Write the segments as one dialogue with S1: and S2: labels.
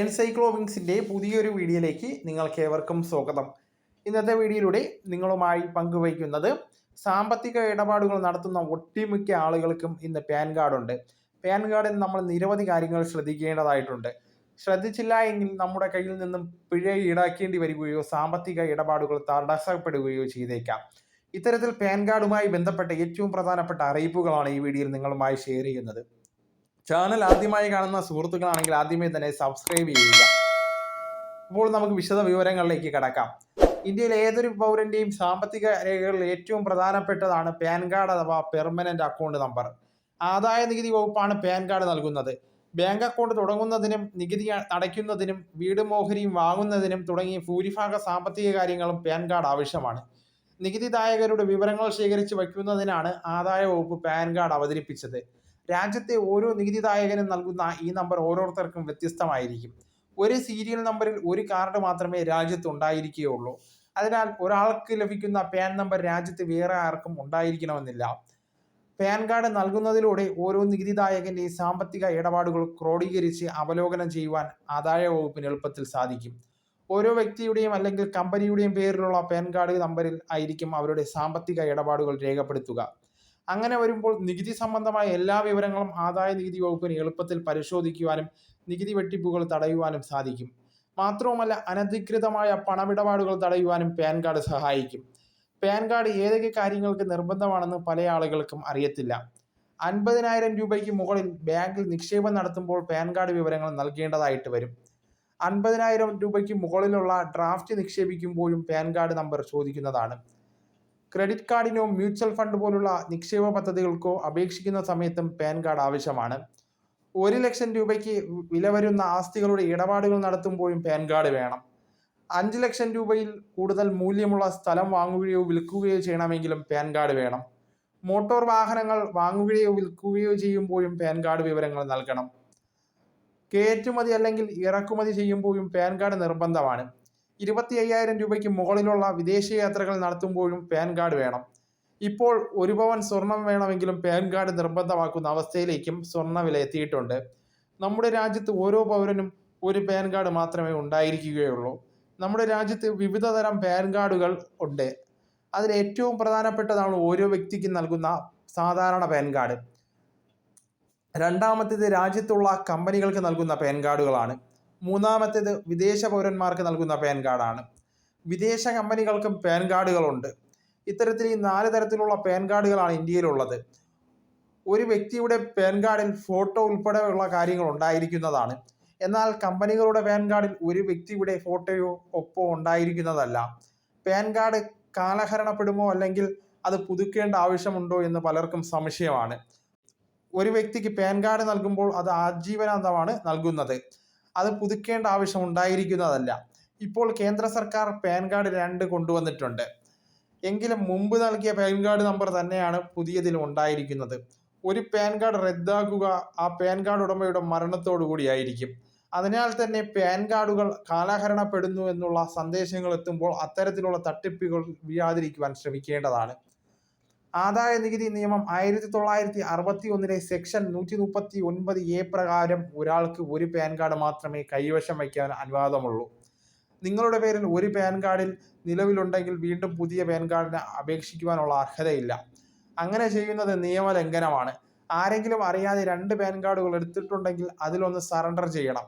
S1: എൻസൈക്ലോവിങ്സിന്റെ പുതിയൊരു വീഡിയോയിലേക്ക് നിങ്ങൾക്ക് ഏവർക്കും സ്വാഗതം. ഇന്നത്തെ വീഡിയോയിലൂടെ നിങ്ങളുമായി പങ്കുവയ്ക്കുന്നത് സാമ്പത്തിക ഇടപാടുകൾ നടത്തുന്ന ഒട്ടുമിക്ക ആളുകൾക്കും ഇന്ന് പാൻ കാർഡുണ്ട് പാൻ കാർഡിൽ നമ്മൾ നിരവധി കാര്യങ്ങൾ ശ്രദ്ധിക്കേണ്ടതായിട്ടുണ്ട്. ശ്രദ്ധിച്ചില്ല എങ്കിൽ നമ്മുടെ കയ്യിൽ നിന്നും പിഴ ഈടാക്കേണ്ടി വരികയോ സാമ്പത്തിക ഇടപാടുകൾ തടസ്സപ്പെടുകയോ ചെയ്തേക്കാം. ഇത്തരത്തിൽ പാൻ കാർഡുമായി ബന്ധപ്പെട്ട ഏറ്റവും പ്രധാനപ്പെട്ട അറിയിപ്പുകളാണ് ഈ വീഡിയോയിൽ നിങ്ങളുമായി ഷെയർ ചെയ്യുന്നത്. ചാനൽ ആദ്യമായി കാണുന്ന സുഹൃത്തുക്കളാണെങ്കിൽ ആദ്യമേ തന്നെ സബ്സ്ക്രൈബ് ചെയ്യുക. അപ്പോൾ നമുക്ക് വിശദ വിവരങ്ങളിലേക്ക് കടക്കാം. ഇന്ത്യയിലെ ഏതൊരു പൗരന്റെയും സാമ്പത്തിക രേഖകളിൽ ഏറ്റവും പ്രധാനപ്പെട്ടതാണ് പാൻ കാർഡ് അഥവാ പെർമനന്റ് അക്കൗണ്ട് നമ്പർ ആദായ നികുതി വകുപ്പാണ് പാൻ കാർഡ് നൽകുന്നത്. ബാങ്ക് അക്കൗണ്ട് തുടങ്ങുന്നതിനും നികുതി അടയ്ക്കുന്നതിനും വീട് മോഹരിയും വാങ്ങുന്നതിനും തുടങ്ങിയ ഭൂരിഭാഗ സാമ്പത്തിക കാര്യങ്ങളും പാൻ കാർഡ് ആവശ്യമാണ്. നികുതിദായകരുടെ വിവരങ്ങൾ ശേഖരിച്ച് വയ്ക്കുന്നതിനാണ് ആദായ വകുപ്പ് പാൻ കാർഡ് അവതരിപ്പിച്ചത്. രാജ്യത്തെ ഓരോ നികുതിദായകനും നൽകുന്ന ഈ നമ്പർ ഓരോരുത്തർക്കും വ്യത്യസ്തമായിരിക്കും. ഒരു സീരിയൽ നമ്പറിൽ ഒരു കാർഡ് മാത്രമേ രാജ്യത്ത് ഉണ്ടായിരിക്കുകയുള്ളൂ. അതിനാൽ ഒരാൾക്ക് ലഭിക്കുന്ന പാൻ നമ്പർ രാജ്യത്ത് വേറെ ആർക്കും ഉണ്ടായിരിക്കണമെന്നില്ല. പാൻ കാർഡ് നൽകുന്നതിലൂടെ ഓരോ നികുതിദായകന്റെയും സാമ്പത്തിക ഇടപാടുകൾ ക്രോഡീകരിച്ച് അവലോകനം ചെയ്യുവാൻ ആദായ വകുപ്പിന് എളുപ്പത്തിൽ സാധിക്കും. ഓരോ വ്യക്തിയുടെയും അല്ലെങ്കിൽ കമ്പനിയുടെയും പേരിലുള്ള പാൻ കാർഡ് നമ്പറിൽ ആയിരിക്കും അവരുടെ സാമ്പത്തിക ഇടപാടുകൾ രേഖപ്പെടുത്തുക. അങ്ങനെ വരുമ്പോൾ നികുതി സംബന്ധമായ എല്ലാ വിവരങ്ങളും ആദായ നികുതി വകുപ്പിന് എളുപ്പത്തിൽ പരിശോധിക്കുവാനും നികുതി വെട്ടിപ്പുകൾ തടയുവാനും സാധിക്കും. മാത്രവുമല്ല അനധികൃതമായ പണമിടപാടുകൾ തടയുവാനും പാൻ കാർഡ് സഹായിക്കും. പാൻ കാർഡ് ഏതൊക്കെ കാര്യങ്ങൾക്ക് നിർബന്ധമാണെന്ന് പല ആളുകൾക്കും അറിയത്തില്ല. അൻപതിനായിരം രൂപയ്ക്ക് മുകളിൽ ബാങ്കിൽ നിക്ഷേപം നടത്തുമ്പോൾ പാൻ കാർഡ് വിവരങ്ങൾ നൽകേണ്ടതായിട്ട് വരും. അൻപതിനായിരം രൂപയ്ക്ക് മുകളിലുള്ള ഡ്രാഫ്റ്റ് നിക്ഷേപിക്കുമ്പോഴും പാൻ കാർഡ് നമ്പർ ചോദിക്കുന്നതാണ്. ക്രെഡിറ്റ് കാർഡിനോ മ്യൂച്വൽ ഫണ്ട് പോലുള്ള നിക്ഷേപ പദ്ധതികൾക്കോ അപേക്ഷിക്കുന്ന സമയത്തും പാൻ കാർഡ് ആവശ്യമാണ്. ഒരു ലക്ഷം രൂപയ്ക്ക് വില വരുന്ന ആസ്തികളുടെ ഇടപാടുകൾ നടത്തുമ്പോഴും പാൻ കാർഡ് വേണം. അഞ്ച് ലക്ഷം രൂപയിൽ കൂടുതൽ മൂല്യമുള്ള സ്ഥലം വാങ്ങുകയോ വിൽക്കുകയോ ചെയ്യണമെങ്കിലും പാൻ കാർഡ് വേണം. മോട്ടോർ വാഹനങ്ങൾ വാങ്ങുകയോ വിൽക്കുകയോ ചെയ്യുമ്പോഴും പാൻ കാർഡ് വിവരങ്ങൾ നൽകണം. കയറ്റുമതി അല്ലെങ്കിൽ ഇറക്കുമതി ചെയ്യുമ്പോഴും പാൻ കാർഡ് നിർബന്ധമാണ്. ഇരുപത്തി അയ്യായിരം രൂപയ്ക്ക് മുകളിലുള്ള വിദേശ യാത്രകൾ നടത്തുമ്പോഴും പാൻ കാർഡ് വേണം. ഇപ്പോൾ ഒരു പവൻ സ്വർണം വേണമെങ്കിലും പാൻ കാർഡ് നിർബന്ധമാക്കുന്ന അവസ്ഥയിലേക്കും സ്വർണവില എത്തിയിട്ടുണ്ട് നമ്മുടെ രാജ്യത്ത് ഓരോ പൗരനും ഒരു പാൻ കാർഡ് മാത്രമേ ഉണ്ടായിരിക്കുകയുള്ളൂ. നമ്മുടെ രാജ്യത്ത് വിവിധ തരം പാൻ കാർഡുകൾ ഉണ്ട്. അതിൽ ഏറ്റവും പ്രധാനപ്പെട്ടതാണ് ഓരോ വ്യക്തിക്കും നൽകുന്ന സാധാരണ പാൻ കാർഡ്. രണ്ടാമത്തേത് രാജ്യത്തുള്ള കമ്പനികൾക്ക് നൽകുന്ന പാൻ കാർഡുകളാണ്. മൂന്നാമത്തേത് വിദേശ പൗരന്മാർക്ക് നൽകുന്ന പാൻ കാർഡാണ്. വിദേശ കമ്പനികൾക്കും പാൻ കാർഡുകളുണ്ട്. ഇത്തരത്തിൽ ഈ നാല് തരത്തിലുള്ള പാൻ കാർഡുകളാണ് ഇന്ത്യയിലുള്ളത്. ഒരു വ്യക്തിയുടെ പാൻ കാർഡിൽ ഫോട്ടോ ഉൾപ്പെടെയുള്ള കാര്യങ്ങൾ ഉണ്ടായിരിക്കുന്നതാണ്. എന്നാൽ കമ്പനികളുടെ പാൻ കാർഡിൽ ഒരു വ്യക്തിയുടെ ഫോട്ടോയോ ഒപ്പോ ഉണ്ടായിരിക്കുന്നതല്ല. പാൻ കാർഡ് കാലഹരണപ്പെടുമോ അല്ലെങ്കിൽ അത് പുതുക്കേണ്ട ആവശ്യമുണ്ടോ എന്ന് പലർക്കും സംശയമാണ്. ഒരു വ്യക്തിക്ക് പാൻ കാർഡ് നൽകുമ്പോൾ അത് ആജീവനാന്തമാണ് നൽകുന്നത്. അത് പുതുക്കേണ്ട ആവശ്യം ഉണ്ടായിരിക്കുന്നതല്ല. ഇപ്പോൾ കേന്ദ്ര സർക്കാർ പാൻ കാർഡ് രണ്ട് കൊണ്ടുവന്നിട്ടുണ്ട്. എങ്കിലും മുമ്പ് നൽകിയ പാൻ കാർഡ് നമ്പർ തന്നെയാണ് പുതിയതിലും ഉണ്ടായിരിക്കുന്നത്. ഒരു പാൻ കാർഡ് റദ്ദാക്കുക ആ പാൻ കാർഡ് ഉടമയുടെ മരണത്തോടു കൂടിയായിരിക്കും അതിനാൽ തന്നെ പാൻ കാർഡുകൾ കാലഹരണപ്പെടുന്നു എന്നുള്ള സന്ദേശങ്ങൾ എത്തുമ്പോൾ അത്തരത്തിലുള്ള തട്ടിപ്പുകൾ വീഴാതിരിക്കുവാൻ ശ്രമിക്കേണ്ടതാണ്. ആദായ നികുതി നിയമം ആയിരത്തി തൊള്ളായിരത്തി അറുപത്തി ഒന്നിലെ സെക്ഷൻ നൂറ്റി മുപ്പത്തി ഒൻപത് എ പ്രകാരം ഒരാൾക്ക് ഒരു പാൻ കാർഡ് മാത്രമേ കൈവശം വയ്ക്കാൻ അനുവാദമുള്ളൂ. നിങ്ങളുടെ പേരിൽ ഒരു പാൻ കാർഡിൽ നിലവിലുണ്ടെങ്കിൽ വീണ്ടും പുതിയ പാൻ കാർഡിന് അപേക്ഷിക്കുവാനുള്ള അർഹതയില്ല. അങ്ങനെ ചെയ്യുന്നത് നിയമലംഘനമാണ്. ആരെങ്കിലും അറിയാതെ രണ്ട് പാൻ കാർഡുകൾ എടുത്തിട്ടുണ്ടെങ്കിൽ അതിലൊന്ന് സറണ്ടർ ചെയ്യണം.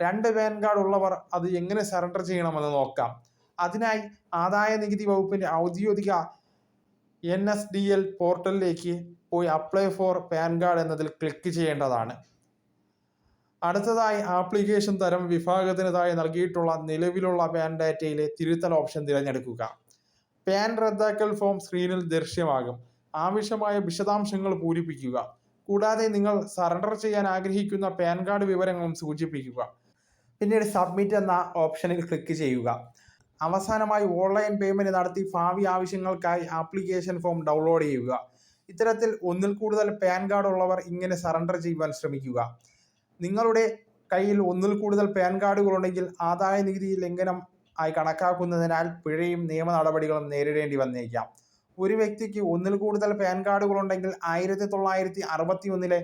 S1: രണ്ട് പാൻ കാർഡ് ഉള്ളവർ അത് എങ്ങനെ സറണ്ടർ ചെയ്യണമെന്ന് നോക്കാം. അതിനായി ആദായ നികുതി വകുപ്പിന്റെ ഔദ്യോഗിക എൻ എസ് ഡി എൽ പോർട്ടലിലേക്ക് പോയി അപ്ലൈ ഫോർ പാൻ കാർഡ് എന്നതിൽ ക്ലിക്ക് ചെയ്യേണ്ടതാണ്. അടുത്തതായി ആപ്ലിക്കേഷൻ തരം വിഭാഗത്തിനതായി നൽകിയിട്ടുള്ള നിലവിലുള്ള പാൻ ഡാറ്റയിലെ തിരുത്തൽ ഓപ്ഷൻ തിരഞ്ഞെടുക്കുക. പാൻ റദ്ദാക്കൽ ഫോം സ്ക്രീനിൽ ദൃശ്യമാകും. ആവശ്യമായ വിശദാംശങ്ങൾ പൂരിപ്പിക്കുക. കൂടാതെ നിങ്ങൾ സറണ്ടർ ചെയ്യാൻ ആഗ്രഹിക്കുന്ന പാൻ കാർഡ് വിവരങ്ങളും സൂചിപ്പിക്കുക. പിന്നീട് സബ്മിറ്റ് എന്ന ഓപ്ഷനിൽ ക്ലിക്ക് ചെയ്യുക. അവസാനമായി ഓൺലൈൻ പേയ്മെന്റ് നടത്തി ഭാവി ആവശ്യങ്ങൾക്കായി ആപ്ലിക്കേഷൻ ഫോം ഡൗൺലോഡ് ചെയ്യുക. ഇത്തരത്തിൽ ഒന്നിൽ കൂടുതൽ പാൻ കാർഡ് ഉള്ളവർ ഇങ്ങനെ സറണ്ടർ ചെയ്യുവാൻ ശ്രമിക്കുക. നിങ്ങളുടെ കയ്യിൽ ഒന്നിൽ കൂടുതൽ പാൻ കാർഡുകൾ ഉണ്ടെങ്കിൽ ആദായ നികുതി ലംഘനം ആയി കണക്കാക്കുന്നതിനാൽ പിഴയും നിയമ നടപടികളും നേരിടേണ്ടി വന്നേക്കാം. ഒരു വ്യക്തിക്ക് ഒന്നിൽ കൂടുതൽ പാൻ കാർഡുകൾ ഉണ്ടെങ്കിൽ ആയിരത്തി തൊള്ളായിരത്തി അറുപത്തി ഒന്നിലെ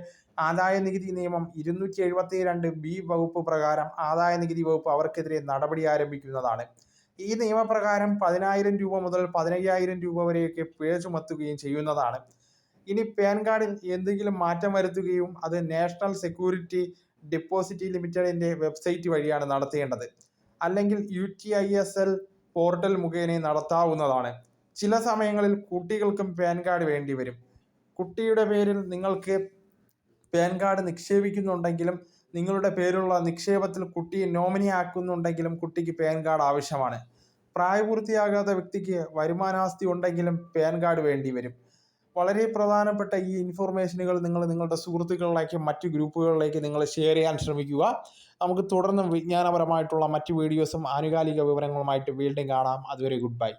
S1: ആദായ നികുതി നിയമം ഇരുന്നൂറ്റി എഴുപത്തി രണ്ട് ബി വകുപ്പ് പ്രകാരം ആദായ നികുതി വകുപ്പ് അവർക്കെതിരെ നടപടി ആരംഭിക്കുന്നതാണ്. ഈ നിയമപ്രകാരം പതിനായിരം രൂപ മുതൽ പതിനയ്യായിരം രൂപ വരെയൊക്കെ പിഴ ചുമത്തുകയും ചെയ്യുന്നതാണ്. ഇനി പാൻ കാർഡിൽ എന്തെങ്കിലും മാറ്റം വരുത്തുകയും അത് നാഷണൽ സെക്യൂരിറ്റി ഡെപ്പോസിറ്റ് ലിമിറ്റഡിന്റെ വെബ്സൈറ്റ് വഴിയാണ് നടത്തേണ്ടത്. അല്ലെങ്കിൽ U T I S L portal മുഖേന നടത്താവുന്നതാണ്. ചില സമയങ്ങളിൽ കുട്ടികൾക്കും പാൻ കാർഡ് വേണ്ടി വരും. കുട്ടിയുടെ പേരിൽ നിങ്ങൾക്ക് പാൻ കാർഡ് നിക്ഷേപിക്കുന്നുണ്ടെങ്കിലും നിങ്ങളുടെ പേരുള്ള നിക്ഷേപത്തിൽ കുട്ടിയെ നോമിനി ആക്കുന്നുണ്ടെങ്കിലും കുട്ടിക്ക് പാൻ കാർഡ് ആവശ്യമാണ്. പ്രായപൂർത്തിയാകാത്ത വ്യക്തിക്ക് വരുമാനാസ്തി ഉണ്ടെങ്കിലും പാൻ കാർഡ് വേണ്ടി വരും. വളരെ പ്രധാനപ്പെട്ട ഈ ഇൻഫോർമേഷനുകൾ നിങ്ങൾ നിങ്ങളുടെ സുഹൃത്തുക്കളിലേക്ക് മറ്റു ഗ്രൂപ്പുകളിലേക്ക് നിങ്ങൾ ഷെയർ ചെയ്യാൻ ശ്രമിക്കുക. നമുക്ക് തുടർന്നും വിജ്ഞാനപരമായിട്ടുള്ള മറ്റ് വീഡിയോസും ആനുകാലിക വിവരങ്ങളുമായിട്ട് വീണ്ടും കാണാം. അതുവരെ ഗുഡ് ബൈ